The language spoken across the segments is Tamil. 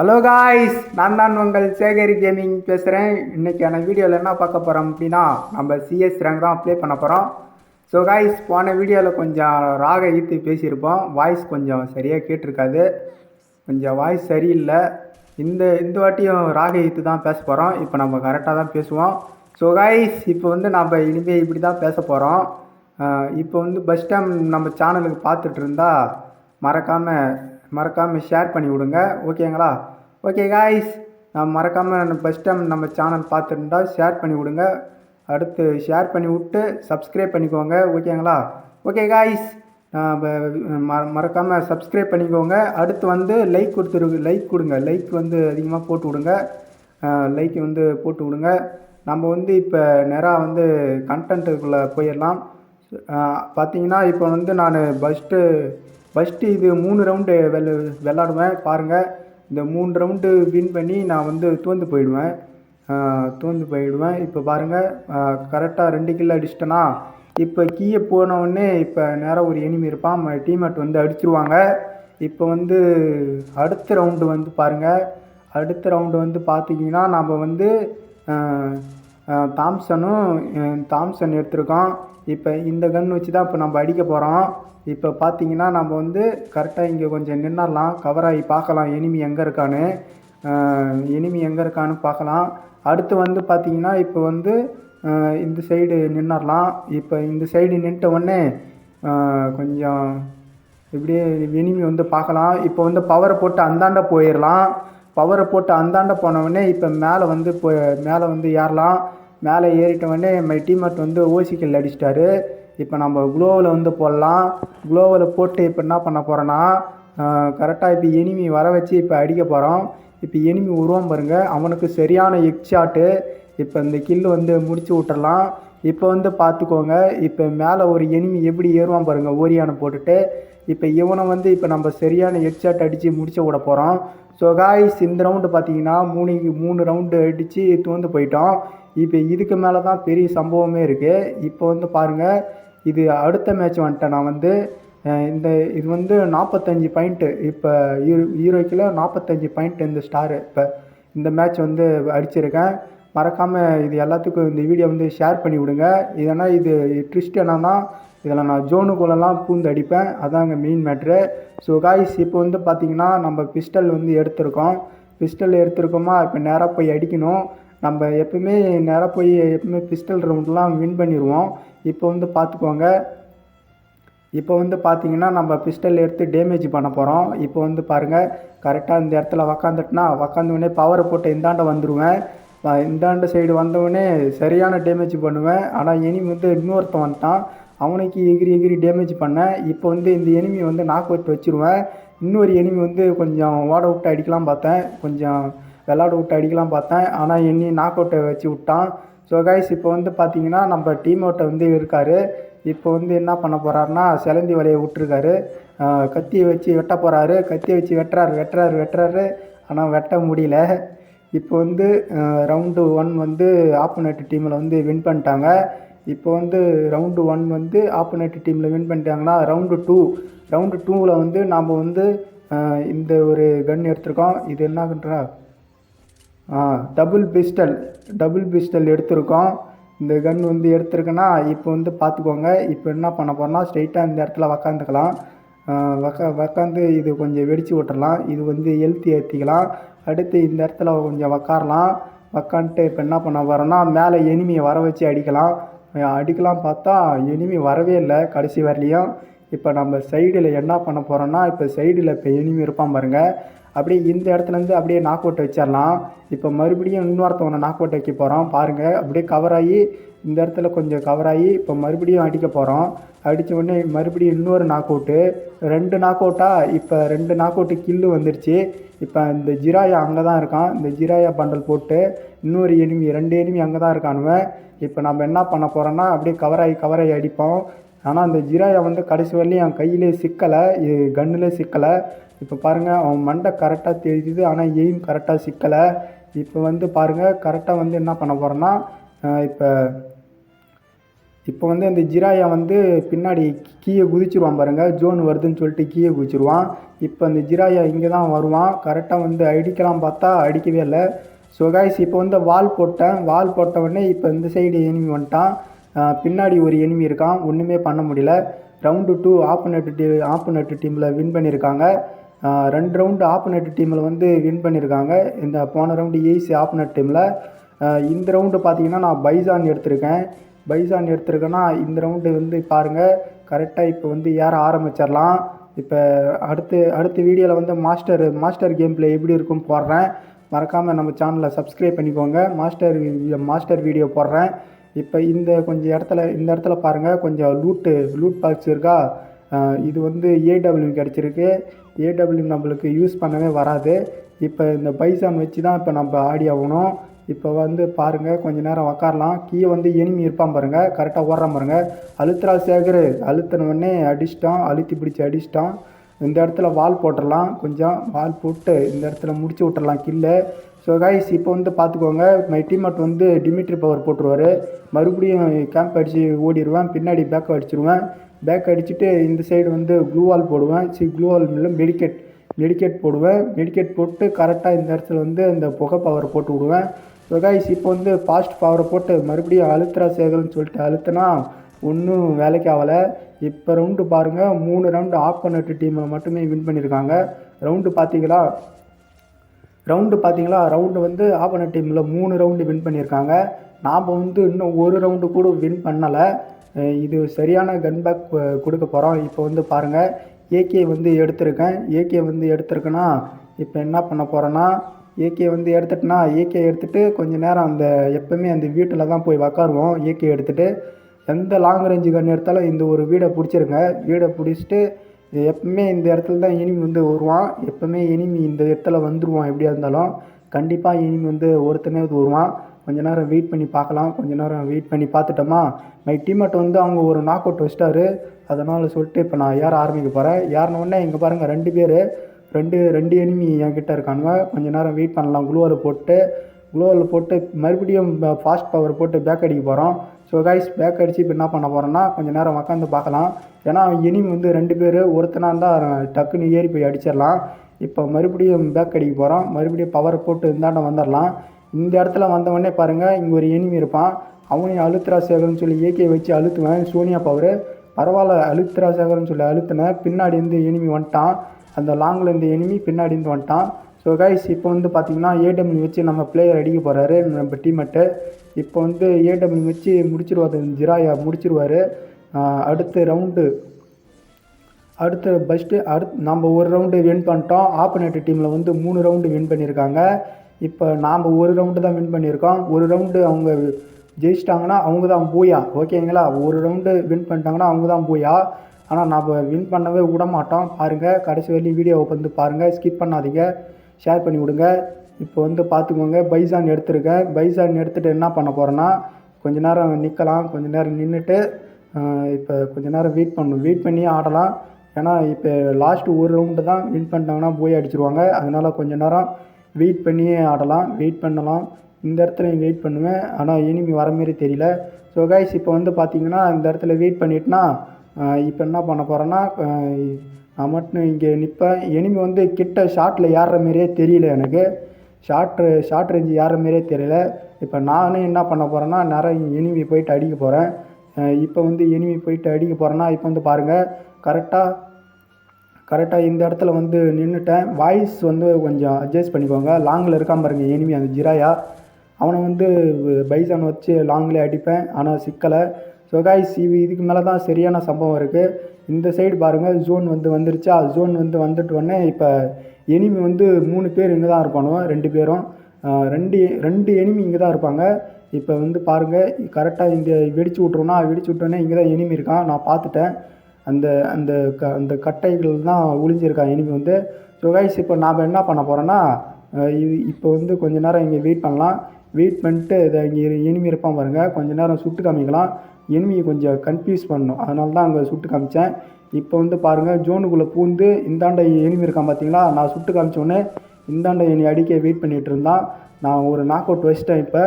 ஹலோ காய்ஸ் நான் தான் உங்கள் சேகரி கேமிங் பேசுகிறேன் இன்றைக்கான வீடியோவில் என்ன பார்க்க போகிறோம் அப்படின்னா நம்ம சிஎஸ் ரேங்க் தான் ப்ளே பண்ண போகிறோம் ஸோ காய்ஸ் போன வீடியோவில் கொஞ்சம் ராக ஈத்து பேசியிருப்போம். வாய்ஸ் கொஞ்சம் சரியாக கேட்டிருக்காது. கொஞ்சம் வாய்ஸ் சரியில்லை. இந்த இந்த வாட்டியும் ராக ஈத்து தான் பேச போகிறோம் இப்போ நம்ம கரெக்டாக தான் பேசுவோம். ஸோ காய்ஸ் இப்போ வந்து நம்ம இனிமேல் இப்படி தான் பேச போகிறோம் இப்போ வந்து பஸ் டைம் நம்ம சேனலுக்கு பார்த்துட்டு இருந்தால் மறக்காமல் மறக்காமல் ஷேர் பண்ணி விடுங்க. ஓகேங்களா ஓகே காய்ஸ் நான் மறக்காமல் ஃபஸ்ட் டைம் நம்ம சேனல் பார்த்துருந்தா ஷேர் பண்ணி விடுங்க. அடுத்து ஷேர் பண்ணி விட்டு சப்ஸ்கிரைப் பண்ணிக்கோங்க. ஓகேங்களா ஓகே காய்ஸ் மறக்காமல் சப்ஸ்கிரைப் பண்ணிக்கோங்க. அடுத்து வந்து லைக் கொடுத்துரு லைக் கொடுங்க. லைக் வந்து அதிகமாக போட்டு விடுங்க. லைக் வந்து போட்டு விடுங்க. நம்ம வந்து இப்போ நேராக வந்து கண்டென்ட்டுக்குள்ளே போயிடலாம். பார்த்தீங்கன்னா இப்போ வந்து நான் ஃபஸ்ட்டு ஃபஸ்ட்டு இது மூணு ரவுண்டு வெள விளாடுவேன். பாருங்கள் இந்த மூணு ரவுண்டு வின் பண்ணி நான் வந்து தூந்து போயிடுவேன். தூந்து போயிடுவேன். இப்போ பாருங்கள் கரெக்டாக ரெண்டு கிலோ அடிச்சிட்டேனா இப்போ கீழே போனவுடனே இப்போ நேராக ஒரு எனிமி இருப்பான். டீமேட் வந்து அடிச்சிருவாங்க. இப்போ வந்து அடுத்த ரவுண்டு வந்து பாருங்கள் அடுத்த ரவுண்டு வந்து பார்த்தீங்கன்னா நாம் வந்து தாம்சனும் தாம்சன் எடுத்திருக்கோம் இப்போ இந்த கன் வச்சு தான் இப்போ நம்ம அடிக்க போகிறோம் இப்போ பார்த்தீங்கன்னா நம்ம வந்து கரெக்டாக இங்கே கொஞ்சம் நின்றுடலாம் கவர் ஆகி பார்க்கலாம். எனிமி எங்கே இருக்கான்னு. எனிமி எங்கே இருக்கான்னு பார்க்கலாம். அடுத்து வந்து பார்த்தீங்கன்னா இப்போ வந்து இந்த சைடு நின்றுடலாம் இப்போ இந்த சைடு நின்ட்ட உடனே கொஞ்சம் இப்படியே எனிமி வந்து பார்க்கலாம். இப்போ வந்து பவரை போட்டு அந்தாண்ட போயிடலாம் பவரை போட்டு அந்தாண்ட போனவுடனே இப்போ மேலே வந்து இப்போ மேலே வந்து ஏறலாம். மேலே ஏறிட்ட உடனே மை டீம்மேட் வந்து ஓசிக்கல் அடிச்சிட்டாரு. இப்போ நம்ம குளோவில் வந்து போடலாம். குளோவில் போட்டு இப்போ என்ன பண்ண போகிறோன்னா கரெக்டாக இப்போ எனிமி வர வச்சு இப்போ அடிக்க போகிறோம் இப்போ எனிமி உருவம் பாருங்கள் அவனுக்கு சரியான எக் ஷாட்டு இப்போ இந்த கில்லு வந்து முடிச்சு விட்டுறலாம். இப்போ வந்து பார்த்துக்கோங்க. இப்போ மேலே ஒரு எனிமி எப்படி ஏறுவான் பாருங்கள் ஓரியானை போட்டுட்டு. இப்போ இவனை வந்து இப்போ நம்ம சரியான ஹெட் அடித்து முடிச்சு விட போகிறோம் ஸோ காய்ஸ் இந்த ரவுண்டு பார்த்தீங்கன்னா மூணு மூணு ரவுண்டு அடித்து தோந்து போயிட்டோம். இப்போ இதுக்கு மேலே தான் பெரிய சம்பவமே இருக்குது இப்போ வந்து பாருங்கள் இது அடுத்த மேட்ச் வந்துட்டேன் நான் வந்து இந்த இது வந்து நாற்பத்தஞ்சு பாயிண்ட்டு இப்போ ஹீரோ ஹீரோக்கில் நாற்பத்தஞ்சு பாயிண்ட் இந்த ஸ்டாரு இப்போ இந்த மேட்ச் வந்து அடிச்சிருக்கேன். மறக்காமல் இது எல்லாத்துக்கும் இந்த வீடியோ வந்து ஷேர் பண்ணி விடுங்க. இதனால் இது ட்விஸ்ட் என்னன்னா இதில் நான் ஜோனுக்குள்ளெல்லாம் பூந்து அடிப்பேன். அதாங்க மெயின் மேட்ரு ஸோ காய்ஸ் இப்போ வந்து பார்த்திங்கன்னா நம்ம பிஸ்டல் வந்து எடுத்திருக்கோம். பிஸ்டல் எடுத்திருக்கோமா? இப்போ நேராக போய் அடிக்கணும். நம்ம எப்பவுமே நேராக போய் எப்பவுமே பிஸ்டல் ரவுண்ட்லாம் வின் பண்ணிடுவோம் இப்போ வந்து பார்த்துக்கோங்க. இப்போ வந்து பார்த்தீங்கன்னா நம்ம பிஸ்டல் எடுத்து டேமேஜ் பண்ண போகிறோம் இப்போ வந்து பாருங்கள் கரெக்டாக இந்த இடத்துல உக்காந்துட்டுனா உக்காந்தவுடனே பவரை போட்டு இந்தாண்ட வந்துடுவேன் இந்தாண்ட சைடு வந்தவுடனே சரியான டேமேஜ் பண்ணுவேன். ஆனால் இனி வந்து இன்னொருத்தன் வந்துட்டான். அவனுக்கு எகிரி எகிரி டேமேஜ் பண்ணேன் இப்போ வந்து இந்த எனிமி வந்து நாக் அவுட் வச்சுருவேன். இன்னொரு எனிமி வந்து கொஞ்சம் ஓட விட்டு அடிக்கலாம் பார்த்தேன். கொஞ்சம் விளாட விட்டு அடிக்கலாம் பார்த்தேன். ஆனால் என்னி நாக் அவுட்டை வச்சு விட்டான். ஸோ கைஸ் இப்போ வந்து பார்த்தீங்கன்னா நம்ம டீம் அவுட்டை வந்து இருக்கார். இப்போ வந்து என்ன பண்ண போகிறாருன்னா சிலந்தி வலையை விட்டுருக்காரு. கத்தியை வச்சு வெட்ட போகிறாரு கத்தியை வச்சு வெட்டுறாரு வெட்டுறாரு வெட்டுறாரு. ஆனால் வெட்ட முடியல. இப்போ வந்து ரவுண்டு ஒன் வந்து ஆப்போனேட் டீமில் வந்து வின் பண்ணிட்டாங்க. இப்போ வந்து ரவுண்டு ஒன் வந்து ஆப்போனட் டீமில் வின் பண்ணிட்டாங்கன்னா ரவுண்டு டூ ரவுண்டு டூவில் வந்து நாம் வந்து இந்த ஒரு கன் எடுத்திருக்கோம். இது என்னன்றா டபுள் பிஸ்டல் டபுள் பிஸ்டல் எடுத்திருக்கோம். இந்த கன் வந்து எடுத்திருக்குன்னா இப்போ வந்து பார்த்துக்கோங்க. இப்போ என்ன பண்ண போகிறோம்னா ஸ்ட்ரைட்டாக இந்த இடத்துல உக்காந்துக்கலாம். உக்கா உக்காந்து இது கொஞ்சம் வெடித்து விட்டுறலாம். இது வந்து எழுத்து ஏற்றிக்கலாம் அடுத்து இந்த இடத்துல கொஞ்சம் உக்காரலாம். உக்காந்துட்டு இப்போ என்ன பண்ண போகிறோன்னா மேலே எனிமியை வர வச்சு அடிக்கலாம். அடிக்கலாம் பார்த்தா எனிமி வரவே இல்லை. கடைசி வரலையும். இப்போ நம்ம சைடில் என்ன பண்ண போகிறோன்னா இப்போ சைடில் இப்போ எனிமி இருப்பான் பாருங்கள் அப்படியே இந்த இடத்துலேருந்து அப்படியே நாக் அவுட் வச்சிடலாம். இப்போ மறுபடியும் இன்னொருத்தவனை நாக் அவுட் வைக்க போகிறோம் பாருங்கள் அப்படியே கவர் ஆகி இந்த இடத்துல கொஞ்சம் கவர் ஆகி இப்போ மறுபடியும் அடிக்க போகிறோம் அடித்த உடனே மறுபடியும் இன்னொரு நாக் அவுட்டு ரெண்டு நாக் அவுட்டாக இப்போ ரெண்டு நாக் அவுட்டு கில்லு வந்துருச்சு. இப்போ இந்த ஜிராயா அங்கே தான் இருக்கான். இந்த ஜிராயா பண்டல் போட்டு இன்னொரு எனிமி ரெண்டு எனிமி அங்கே தான் இருக்கானுவன். இப்போ நம்ம என்ன பண்ண போகிறோன்னா அப்படியே கவராகி கவராகி அடிப்போம். ஆனால் அந்த ஜிராயா வந்து கடைசி வரலையும் என் கையிலே சிக்கலை. கன்னுலே சிக்கலை. இப்போ பாருங்கள் அவன் மண்டை கரெக்டாக தெரிஞ்சுது ஆனால் எய்ம் கரெக்டாக சிக்கலை. இப்போ வந்து பாருங்கள் கரெக்டாக வந்து என்ன பண்ண போகிறோன்னா இப்போ இப்போ வந்து அந்த ஜிராயா வந்து பின்னாடி கீயை குதிச்சிருவான் பாருங்கள் ஜோன் வருதுன்னு சொல்லிட்டு கீயை குதிச்சிருவான். இப்போ அந்த ஜிராயா இங்கே தான் வருவான். கரெக்டாக வந்து அடிக்கலாம் பார்த்தா அடிக்கவே இல்லை. ஸோ கைஸ் இப்போ வந்து வால் போட்டேன். வால் போட்ட உடனே இப்போ இந்த சைடு எனிமி வந்துட்டான். பின்னாடி ஒரு எனிமி இருக்கான். ஒன்றுமே பண்ண முடியல. ரவுண்டு டூ ஆப்போனட் டீ ஆப்போனட் டீமில் வின் பண்ணியிருக்காங்க ரெண்டு ரவுண்டு ஆப்போனட் டீமில் வந்து வின் பண்ணியிருக்காங்க இந்த போன ரவுண்டு ஏசி ஆப்போனட் டீமில் இந்த ரவுண்டு பார்த்தீங்கன்னா நான் பைசான் எடுத்திருக்கேன். பைசான் எடுத்திருக்கேன்னா இந்த ரவுண்டு வந்து பாருங்கள் கரெக்டாக இப்போ வந்து ஏற ஆரம்பிச்சிடலாம். இப்போ அடுத்து அடுத்த வீடியோவில் வந்து மாஸ்டர் மாஸ்டர் கேம் எப்படி இருக்கும் போடுறேன். மறக்காமல் நம்ம சேனலை சப்ஸ்கிரைப் பண்ணிக்கோங்க. மாஸ்டர் மாஸ்டர் வீடியோ போடுறேன். இப்போ இந்த கொஞ்சம் இடத்துல இந்த இடத்துல பாருங்கள் கொஞ்சம் லூட்டு லூட் பாக்ஸ் இருக்கா? இது வந்து ஏடபிள்யூ கிடச்சிருக்கு. ஏடபிள்யூ நம்மளுக்கு யூஸ் பண்ணவே வராது. இப்போ இந்த பைசான் வச்சு தான் இப்போ நம்ம ஆடி ஆகணும். இப்போ வந்து பாருங்கள் கொஞ்ச நேரம் உக்காரலாம். கீழே வந்து எனிமி இருப்பான் பாருங்கள் கரெக்டாக ஓடுறான் பாருங்கள் அழுத்துறா சேகர். அழுத்தினவுடனே அடிச்சிட்டான் அழுத்தி பிடிச்சி அடிச்சிட்டான். இந்த இடத்துல வால் போட்டுடலாம். கொஞ்சம் வால் போட்டு இந்த இடத்துல முடிச்சு விட்டுறலாம் கில்லை ஸோ கைஸ் இப்போ வந்து பார்த்துக்கோங்க. மை டீம்மேட் வந்து டிமிட்ரி பவர் போட்டுருவார். மறுபடியும் கேம்ப் அடித்து ஓடிடுவேன் பின்னாடி பேக் அடிச்சிருவேன். பேக் அடிச்சுட்டு இந்த சைடு வந்து க்ளூவால் போடுவேன். சி க்ளூவால் இல்லை மெடிக்கெட் மெடிக்கெட் போடுவேன். மெடிக்கெட் போட்டு கரெக்டாக இந்த இடத்துல வந்து அந்த புகை பவர் போட்டு விடுவேன். ஸோ கைஸ் இப்போ வந்து ஃபாஸ்ட் பவரை போட்டு மறுபடியும் அழுத்துறா சேகல்னு சொல்லிட்டு அழுத்தினா ஒன்றும் வேலைக்கு ஆகலை. இப்போ ரவுண்டு பாருங்கள் மூணு ரவுண்டு ஆஃப் பண்ணிட்டு டீமில் மட்டுமே வின் பண்ணியிருக்காங்க ரவுண்டு பார்த்தீங்களா? ரவுண்டு பார்த்தீங்களா? ரவுண்டு வந்து ஆப்போனட் டீமில் மூணு ரவுண்டு வின் பண்ணியிருக்காங்க. நாம் வந்து இன்னும் ஒரு ரவுண்டு கூட வின் பண்ணலை. இது சரியான கன் பேக் கொடுக்க போகிறோம் இப்போ வந்து பாருங்கள் ஏகே வந்து எடுத்திருக்கேன். ஏகே வந்து எடுத்திருக்கேன்னா இப்போ என்ன பண்ண போகிறேன்னா ஏகே வந்து எடுத்துட்டேன்னா ஏகே எடுத்துகிட்டு கொஞ்சம் நேரம் அந்த எப்போவுமே அந்த வீட்டில் தான் போய் உக்காருவோம். ஏகே எடுத்துகிட்டு எந்த லாங் ரேஞ்சு கன் எடுத்தாலும் இந்த ஒரு வீடை பிடிச்சிருங்க. வீடை பிடிச்சிட்டு இது எப்பவுமே இந்த இடத்துல தான் எனிமி வந்து வருவான். எப்பவுமே எனிமி இந்த இடத்துல வந்துடுவான் எப்படியா இருந்தாலும் கண்டிப்பாக எனிமி வந்து ஒருத்தனே வருவான். கொஞ்ச நேரம் வெயிட் பண்ணி பார்க்கலாம். கொஞ்ச நேரம் வெயிட் பண்ணி பார்த்துட்டோமா? மை டீம்மேட் வந்து அவங்க ஒரு நாக் அவுட் வச்சிட்டாரு. அதனால் சொல்லிட்டு இப்போ நான் ஏற ஆரம்பிக்க போகிறேன் ஏறின இங்கே பாருங்கள் ரெண்டு பேர் ரெண்டு ரெண்டு எனிமி என்கிட்ட இருக்கானுங்க. கொஞ்ச நேரம் வெயிட் பண்ணலாம். குளோவில் போட்டு குளோவில் போட்டு மறுபடியும் ஃபாஸ்ட் பவர் போட்டு பேக் அடிக்க போகிறோம் ஸோ கைஸ் பேக் அடித்து இப்போ என்ன பண்ண போகிறோன்னா கொஞ்சம் நேரம் உக்காந்து பார்க்கலாம். ஏன்னா எனிமி வந்து ரெண்டு பேர் ஒருத்தனாக இருந்தால் டக்குன்னு ஏறி போய் அடிச்சிடலாம். இப்போ மறுபடியும் பேக் அடிக்க போகிறோம் மறுபடியும் பவரை போட்டு இந்தாண்ட வந்துடலாம். இந்த இடத்துல வந்தவொடனே பாருங்கள் இங்கே ஒரு எனிமி இருப்பான். அவனையும் அழுத்ரா சேகர்னு சொல்லி ஏகே வச்சு அழுத்துவேன். சோனியா பவர் பரவாயில்ல அழுத்துறா சேகர்னு சொல்லி அழுத்தினேன். பின்னாடி இருந்து எனிமி வந்துட்டான். அந்த லாங்கில் இருந்து எனிமி பின்னாடி இருந்து வந்துட்டான். ஸோ கைஸ் இப்போ வந்து பார்த்திங்கன்னா ஏடபிள்யூ வச்சு நம்ம பிளேயர் அடிக்க போகிறாரு நம்ம டீம்மேட்டு இப்போ வந்து ஏடபிள்யூ வச்சு முடிச்சிருவார் ஜிராயா முடிச்சிருவாரு. அடுத்த ரவுண்டு அடுத்த ஃபஸ்ட்டு அடுத் நம்ம ஒரு ரவுண்டு வின் பண்ணிட்டோம். ஆப்போனேட் டீமில் வந்து மூணு ரவுண்டு வின் பண்ணியிருக்காங்க. இப்போ நாம் ஒரு ரவுண்டு தான் வின் பண்ணியிருக்கோம். ஒரு ரவுண்டு அவங்க ஜெயிச்சிட்டாங்கன்னா அவங்க தான் பூயா? ஓகேங்களா? ஒரு ரவுண்டு வின் பண்ணிட்டாங்கன்னா அவங்க தான் பூயா? ஆனால் நாம் வின் பண்ணவே விட மாட்டோம். பாருங்கள் கடைசி வரையும் வீடியோவை வந்து பாருங்கள் ஸ்கிப் பண்ணாதீங்க. ஷேர் பண்ணி விடுங்க. இப்போ வந்து பார்த்துக்கோங்க. பைசான் எடுத்திருக்கேன். பைசான் எடுத்துகிட்டு என்ன பண்ண போகிறேன்னா கொஞ்ச நேரம் நிற்கலாம் கொஞ்ச நேரம் நின்றுட்டு இப்போ கொஞ்ச நேரம் வெயிட் பண்ணணும். வெயிட் பண்ணி ஆடலாம். ஏன்னா இப்போ லாஸ்ட்டு ஒரு ரவுண்டு தான் வின் பண்ணிட்டாங்கன்னா போய் அடிச்சிருவாங்க. அதனால் கொஞ்ச நேரம் வெயிட் பண்ணியே ஆடலாம். வெயிட் பண்ணலாம். இந்த இடத்துல வெயிட் பண்ணுவேன் ஆனால் எனிமி வர மாரி தெரியல. ஸோ கைஸ் இப்போ வந்து பார்த்தீங்கன்னா இந்த இடத்துல வெயிட் பண்ணிட்டுனா இப்போ என்ன பண்ண போகிறேன்னா நான் மட்டும் இங்கே நிற்பேன் எனிமி வந்து கிட்ட ஷார்ட்டில் ஏறுற மாரியே தெரியல எனக்கு. ஷார்ட் ஷார்ட் ரேஞ்சு ஏறுற மாரியே தெரியல. இப்போ நானே என்ன பண்ண போகிறேன்னா நிறைய எனிமி போயிட்டு அடிக்க போகிறேன் இப்போ வந்து எனிமி போயிட்டு அடிக்க போகிறேன்னா இப்போ வந்து பாருங்கள் கரெக்டாக கரெக்டாக இந்த இடத்துல வந்து நின்றுட்டேன் வாய்ஸ் வந்து கொஞ்சம் அட்ஜஸ்ட் பண்ணிக்கோங்க. லாங்கில் இருக்காம பாருங்க எனிமி அந்த ஜிராயா. அவனை வந்து பைசான் வச்சு லாங்லேயே அடிப்பேன். ஆனால் சிக்கலை. ஸோ காய்ஸ் இது இதுக்கு மேலே தான் சரியான சம்பவம் இருக்குது இந்த சைடு பாருங்கள் ஜோன் வந்து வந்துருச்சா? ஜோன் வந்து வந்துட்டு உடனே இப்போ எனிமி வந்து மூணு பேர் இங்கே தான் இருப்பானோ ரெண்டு பேரும். ரெண்டு ரெண்டு எனிமி இங்கே தான் இருப்பாங்க. இப்போ வந்து பாருங்கள் கரெக்டாக இங்கே வெடிச்சு விட்ருவோன்னா வெடிச்சு விட்டோன்னே இங்கே தான் எனிமி இருக்கான். நான் பார்த்துட்டேன். அந்த அந்த க அந்த கட்டைகள் தான் ஒளிஞ்சிருக்கான் எனிமி வந்து. ஸோ கைஸ் இப்போ நாம் என்ன பண்ண போகிறோன்னா இப்போ வந்து கொஞ்ச நேரம் இங்கே வெயிட் பண்ணலாம். வெயிட் பண்ணிட்டு இதை இங்கே எனிமி இருப்பான் பாருங்கள் கொஞ்ச நேரம் சுட்டு காமிக்கலாம். எனிமியை கொஞ்சம் கன்ஃபியூஸ் பண்ணணும். அதனால தான் அங்கே சுட்டு காமிச்சேன். இப்போ வந்து பாருங்கள் ஜோனுக்குள்ளே பூந்து இந்தாண்ட எனிமி இருக்கான் பார்த்தீங்களா நான் சுட்டு காமிச்சோன்னே இந்தாண்ட என்னை அடிக்க வெயிட் பண்ணிகிட்டு இருந்தான். நான் ஒரு நாக் அவுட் வச்சிட்டேன் இப்போ.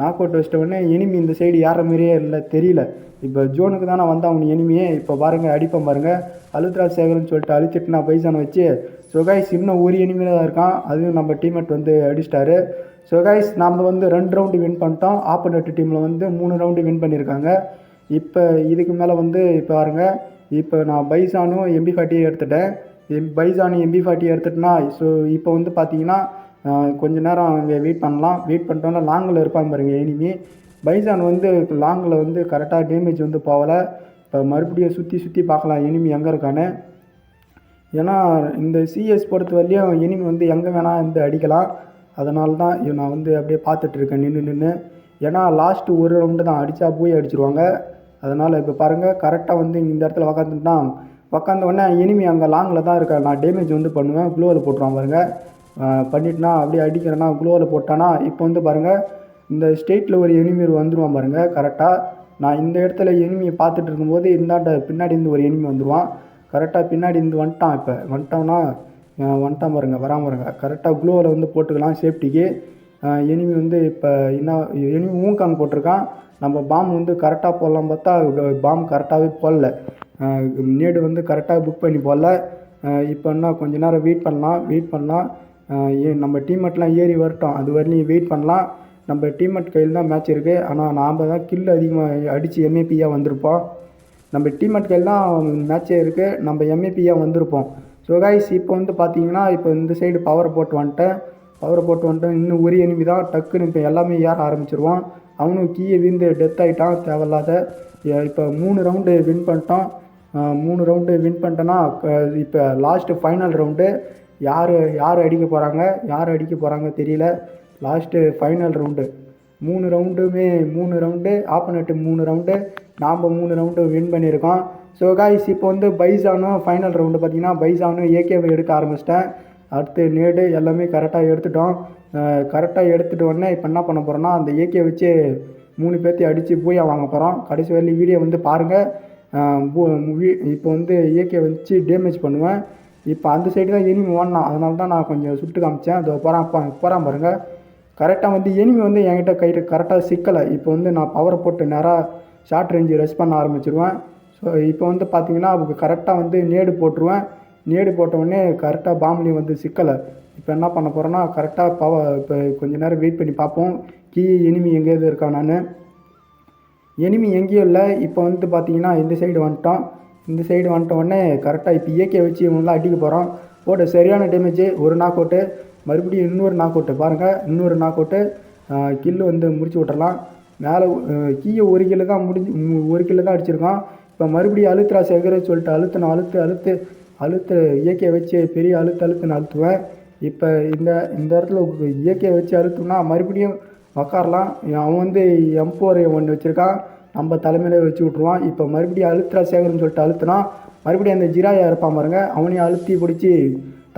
நாக் அவுட் வச்சிட்ட உடனே எனிமி இந்த சைடு ஏற மாதிரியே இல்லை தெரியல. இப்போ ஜோனுக்கு தானே வந்த அவங்க எனிமியே இப்போ பாருங்கள் அடிப்பேன் பாருங்கள் அழுத்ராஜ் சேகர்னு சொல்லிட்டு அழிச்சிட்டு நான் பைசானை வச்சு சுகாய்ஸ் இன்னும் ஒரு எனிமியில் தான் இருக்கான். அதுவும் நம்ம டீம்மேட் வந்து அடிச்சிட்டாரு. ஸோ நாம் நம்ம வந்து ரெண்டு ரவுண்டு வின் பண்ணிட்டோம். ஆப்போனட் டீமில் வந்து மூணு ரவுண்டு வின் பண்ணியிருக்காங்க. இப்போ இதுக்கு மேலே வந்து இப்போ பாருங்கள் இப்போ நான் பைசானும் எம்பி ஃபார்ட்டியும் எடுத்துட்டேன். எம் பைசானும் எம்பி ஃபார்ட்டி எடுத்துட்டேன்னா ஸோ இப்போ வந்து பார்த்தீங்கன்னா கொஞ்ச நேரம் அங்கே வெயிட் பண்ணலாம். வெயிட் பண்ணிட்டோன்னா லாங்கில் இருப்பான் பாருங்க எனிமி பைசான் வந்து லாங்கில் வந்து கரெக்டாக டேமேஜ் வந்து போகலை. இப்போ மறுபடியும் சுற்றி சுற்றி பார்க்கலாம் எனிமி எங்கே இருக்கான்னு. ஏன்னா இந்த சிஎஸ் பொறுத்த வரையும் எனிமி வந்து எங்கே வேணால் வந்து அடிக்கலாம். அதனால தான் நான் வந்து அப்படியே பார்த்துட்ருக்கேன் நின்று நின்று ஏன்னா லாஸ்ட்டு ஒரு ரவுண்டு தான் அடித்தா போய் அடிச்சிருவாங்க. அதனால் இப்போ பாருங்கள் கரெக்டாக வந்து இந்த இடத்துல உக்காந்துட்டான். உக்காந்த உடனே எனிமி அங்கே லாங்கில் தான் இருக்கா நான் டேமேஜ் வந்து பண்ணுவேன் க்ளோவில் போட்டுருவான் பாருங்கள் பண்ணிட்டுனா அப்படியே அடிக்கிறேன்னா க்ளோவில் போட்டானா இப்போ வந்து பாருங்கள் இந்த ஸ்டேட்டில் ஒரு எனிமி வந்துடுவான் பாருங்கள் கரெக்டாக நான் இந்த இடத்துல எனிமியை பார்த்துட்டு இருக்கும்போது இந்தாண்ட பின்னாடி இருந்து ஒரு எனிமி வந்துடுவான் கரெக்டாக பின்னாடி இருந்து வந்துட்டான் இப்போ. வந்துட்டான்னா வந்துட்டான் பாருங்க வராமல் பாருங்க. கரெக்டாக க்ளோவில் வந்து போட்டுக்கலாம் சேஃப்டிக்கு எனிமி வந்து இப்போ என்ன எனிமி ஊங்கான் போட்டிருக்கான். நம்ம பாம் வந்து கரெக்டாக போடலாம் பார்த்தா பாம் கரெக்டாகவே போடல. நேடு வந்து கரெக்டாக புக் பண்ணி போடல. இப்போ என்ன கொஞ்ச நேரம் வெயிட் பண்ணலாம் வெயிட் பண்ணலாம். ஏ நம்ம டீம்மேட்லாம் ஏறி வரட்டும். அது வரலையும் வெயிட் பண்ணலாம். நம்ம டீம்மேட் கையில் தான் மேட்ச் இருக்குது ஆனால் நாம் தான் கில் அதிகமாக அடித்து எம்ஏபியாக வந்திருப்போம். நம்ம டீம்மேட் கையில் தான் மேட்சே இருக்குது நம்ம எம்ஏபியாக வந்திருப்போம். ஸோ கைஸ் இப்போ வந்து பார்த்தீங்கன்னா இப்போ இந்த சைடு பவர் போட்டு வந்துட்டேன். பவர் போட்டு வந்துட்டேன். இன்னும் ஒரு எனிமி தான். டக்குன்னு இப்போ எல்லாமே ஏற ஆரம்பிச்சிருவான். அவனும் கீழே விழுந்து டெத் ஆகிட்டான் தேவையில்லாத இப்போ மூணு ரவுண்டு வின் பண்ணிட்டோம். மூணு ரவுண்டு வின் பண்ணிட்டேன்னா இப்போ லாஸ்ட்டு ஃபைனல் ரவுண்டு யார் யார் அடிக்க போகிறாங்க யார் அடிக்க போகிறாங்க தெரியல. லாஸ்ட்டு ஃபைனல் ரவுண்டு மூணு ரவுண்டுமே மூணு ரவுண்டு ஆப்போனட்டு மூணு ரவுண்டு நாம் மூணு ரவுண்டு வின் பண்ணியிருக்கோம். ஸோ காய்ஸ் இப்போ வந்து பைசானும் ஃபைனல் ரவுண்டு பார்த்தீங்கன்னா பைசானும் ஏகேவை எடுக்க ஆரம்பிச்சிட்டேன். அடுத்து நேடு எல்லாமே கரெக்டாக எடுத்துட்டோம். கரெக்டாக எடுத்துகிட்டு உடனே இப்போ என்ன பண்ண போகிறோன்னா அந்த ஏகே வச்சு மூணு பேர்த்தையும் அடித்து பூயா வாங்க போகிறோம் கடைசி வரையிலும் வீடியோ வந்து பாருங்கள் இப்போ வந்து ஏகே வச்சு டேமேஜ் பண்ணுவேன். இப்போ அந்த சைடு தான் எனிமி ஓடனான் அதனால தான் நான் கொஞ்சம் சுட்டு காமிச்சேன். அதோ போகிறான் போகிறான் பாருங்கள் கரெக்டாக வந்து எனிமி வந்து என்கிட்ட கை கரெக்டாக சிக்கலை. இப்போ வந்து நான் பவரை போட்டு நேராக ஷார்ட் ரேஞ்சு ரெஸ் பண்ண ஆரம்பிச்சிருவேன். ஸோ இப்போ வந்து பார்த்தீங்கன்னா அவங்க கரெக்டாக வந்து நேடு போட்டுருவேன். நேடு போட்ட உடனே கரெக்டாக பாம்லி வந்து சிக்கலை. இப்போ என்ன பண்ண போகிறேன்னா கரெக்டாக பவர் இப்போ கொஞ்சம் நேரம் வெயிட் பண்ணி பார்ப்போம். கீ எனிமி எங்கேயாவது இருக்கா நான்? எனிமி எங்கேயும் இல்லை. இப்போ வந்து பார்த்தீங்கன்னா இந்த சைடு வந்துட்டோம். இந்த சைடு வந்துட்ட உடனே கரெக்டாக இப்போ இயற்கையை வச்சு இவங்களாம் அடிக்க போகிறோம் போட்ட சரியான டேமேஜ் ஒரு நாக் அவுட்டு மறுபடியும் இன்னொரு நாக் அவுட்டு பாருங்கள் இன்னொரு நாக் அவுட்டு கில்லு வந்து முடிச்சு விட்டுறலாம். மேலே கீழே ஒரு கிலோ தான் முடிஞ்சு ஒரு கிலோ தான் அடிச்சிருக்கோம் இப்போ மறுபடியும் அழுத்துறா சேகர சொல்லிட்டு அழுத்தணும் அழுத்து அழுத்து அழுத்து இயற்கையை வச்சு பெரிய அழுத்து அழுத்துன்னு அழுத்துவேன். இப்போ இந்த இந்த இடத்துல இயற்கையை வச்சு அழுத்தோம்னா மறுபடியும் உக்காரலாம். அவன் வந்து எம்போர் ஒன்று வச்சுருக்கான். நம்ம தலைமையில வச்சு விட்ருவான் இப்போ மறுபடியும் அழுத்துறா சேகர்னு சொல்லிட்டு அழுத்துனா மறுபடியும் அந்த ஜிராயா இருப்பான் பாருங்க. அவனையும் அழுத்தி பிடிச்சி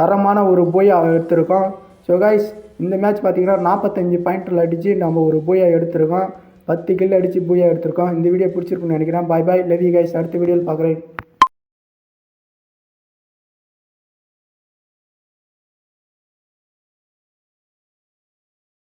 தரமான ஒரு போயா எடுத்திருக்கோம் ஸோ காய்ஸ் இந்த மேட்ச் பார்த்தீங்கன்னா நாற்பத்தஞ்சு பாயிண்டில் அடித்து நம்ம ஒரு பூயா எடுத்திருக்கோம் பத்து கில் அடித்து பூயா எடுத்திருக்கோம் இந்த வீடியோ பிடிச்சிருக்குன்னு நினைக்கிறேன். Bye bye love you guys அடுத்த வீடியோவில் பார்க்குறேன்.